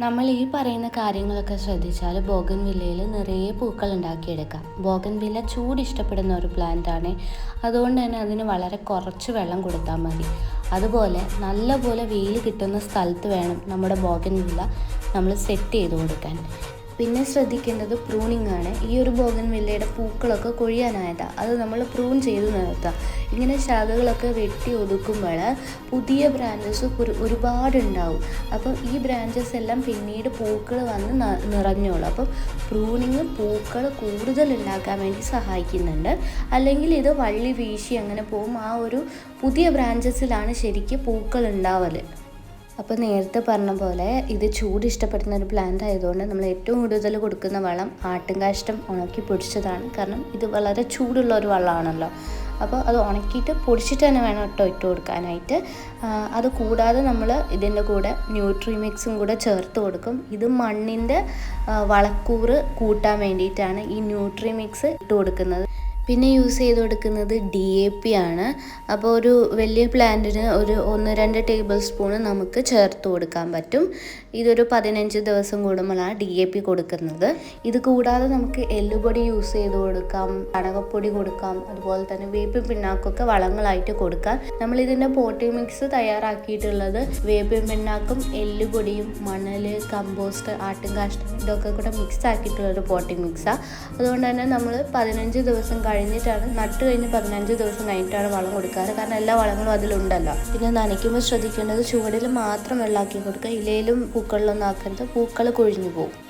നമ്മൾ ഈ പറയുന്ന കാര്യങ്ങളൊക്കെ ശ്രദ്ധിച്ചാൽ ബോഗൻ വില്ലയിൽ നിറയെ പൂക്കൾ ഉണ്ടാക്കിയെടുക്കാം. ബോഗൻ വില്ല ചൂട് ഇഷ്ടപ്പെടുന്ന ഒരു പ്ലാന്റ് ആണ്. അതുകൊണ്ട് തന്നെ അതിന് വളരെ കുറച്ച് വെള്ളം കൊടുത്താൽ മതി. അതുപോലെ നല്ലപോലെ വെയിൽ കിട്ടുന്ന സ്ഥലത്ത് വേണം നമ്മുടെ ബോഗൻ വില്ല നമ്മൾ സെറ്റ് ചെയ്ത് കൊടുക്കാൻ. പിന്നെ ശ്രദ്ധിക്കേണ്ടത് പ്രൂണിംഗ് ആണ്. ഈ ഒരു ബോഗൻ വില്ലയുടെ പൂക്കളൊക്കെ കൊഴിയാനായതാണ് അത് നമ്മൾ പ്രൂൺ ചെയ്ത് നിർത്തുക ഇങ്ങനെ ശാഖകളൊക്കെ വെട്ടി ഒതുക്കുമ്പോൾ പുതിയ ബ്രാഞ്ചസ് ഒരുപാടുണ്ടാവും. അപ്പം ഈ ബ്രാഞ്ചസ് എല്ലാം പിന്നീട് പൂക്കൾ വന്ന് നിറഞ്ഞോളും. അപ്പം പ്രൂണിങ് പൂക്കൾ കൂടുതൽ ഉണ്ടാക്കാൻ വേണ്ടി സഹായിക്കുന്നുണ്ട്. അല്ലെങ്കിൽ ഇത് വള്ളി വീശി അങ്ങനെ പോകും. ആ ഒരു പുതിയ ബ്രാഞ്ചസിലാണ് ശരിക്കും പൂക്കൾ ഉണ്ടാവൽ അപ്പോൾ നേരത്തെ പറഞ്ഞ പോലെ ഇത് ചൂട് ഇഷ്ടപ്പെടുന്ന ഒരു പ്ലാന്റ് ആയതുകൊണ്ട് നമ്മൾ ഏറ്റവും കൂടുതൽ കൊടുക്കുന്ന വളം ആട്ടുംകാഷ്ടം ഉണക്കി പൊടിച്ചതാണ്. കാരണം ഇത് വളരെ ചൂടുള്ള ഒരു വളമാണല്ലോ. അപ്പോൾ അത് ഉണക്കിയിട്ട് പൊടിച്ചിട്ട് തന്നെ വേണം കേട്ടോ ഇട്ട് കൊടുക്കാനായിട്ട്. അത് കൂടാതെ നമ്മൾ ഇതിന്റെ കൂടെ ന്യൂട്രി മിക്സും കൂടെ ചേർത്ത് കൊടുക്കും. ഇത് മണ്ണിന്റെ വളക്കൂറ് കൂട്ടാൻ വേണ്ടിയിട്ടാണ് ഈ ന്യൂട്രി മിക്സ് ഇട്ട് കൊടുക്കുന്നത്. പിന്നെ യൂസ് ചെയ്ത് കൊടുക്കുന്നത് ഡി എ പി ആണ്. അപ്പോൾ ഒരു വലിയ പ്ലാന്റിന് ഒരു ഒന്ന് രണ്ട് ടേബിൾ സ്പൂൺ നമുക്ക് ചേർത്ത് കൊടുക്കാൻ പറ്റും. ഇതൊരു പതിനഞ്ച് ദിവസം കൂടുമ്പോഴാണ് ഡി എ പി കൊടുക്കുന്നത്. ഇത് കൂടാതെ നമുക്ക് എല്ലുപൊടി യൂസ് ചെയ്ത് കൊടുക്കാം ചാണകപ്പൊടി കൊടുക്കാം അതുപോലെ തന്നെ വേപ്പിൻ പിണ്ണാക്കൊക്കെ വളങ്ങളായിട്ട് കൊടുക്കാം. നമ്മൾ ഇതിന്റെ പോട്ടി മിക്സ് തയ്യാറാക്കിയിട്ടുള്ളത് വേപ്പിൻ പിണ്ണാക്കും എല്ലുപൊടിയും മണൽ കമ്പോസ്റ്റ് ആട്ടും കാഷ്ടം ഇതൊക്കെ കൂടെ മിക്സ് ആക്കിയിട്ടുള്ള ഒരു പോട്ടി മിക്സാണ് അതുകൊണ്ട് തന്നെ നമ്മൾ പതിനഞ്ച് ദിവസം കഴിഞ്ഞിട്ടാണ് നട്ട് കഴിഞ്ഞ് പതിനഞ്ച് ദിവസം കഴിഞ്ഞിട്ടാണ് വളം കൊടുക്കാറ്. കാരണം എല്ലാ വളങ്ങളും അതിലുണ്ടല്ലോ. പിന്നെ നനയ്ക്കുമ്പോൾ ശ്രദ്ധിക്കേണ്ടത് ചുവടിൽ മാത്രം വെള്ളമാക്കി കൊടുക്കുക. ഇലയിലും പൂക്കളിലൊന്നും ആക്കരുത്. പൂക്കൾ കൊഴിഞ്ഞു പോകും.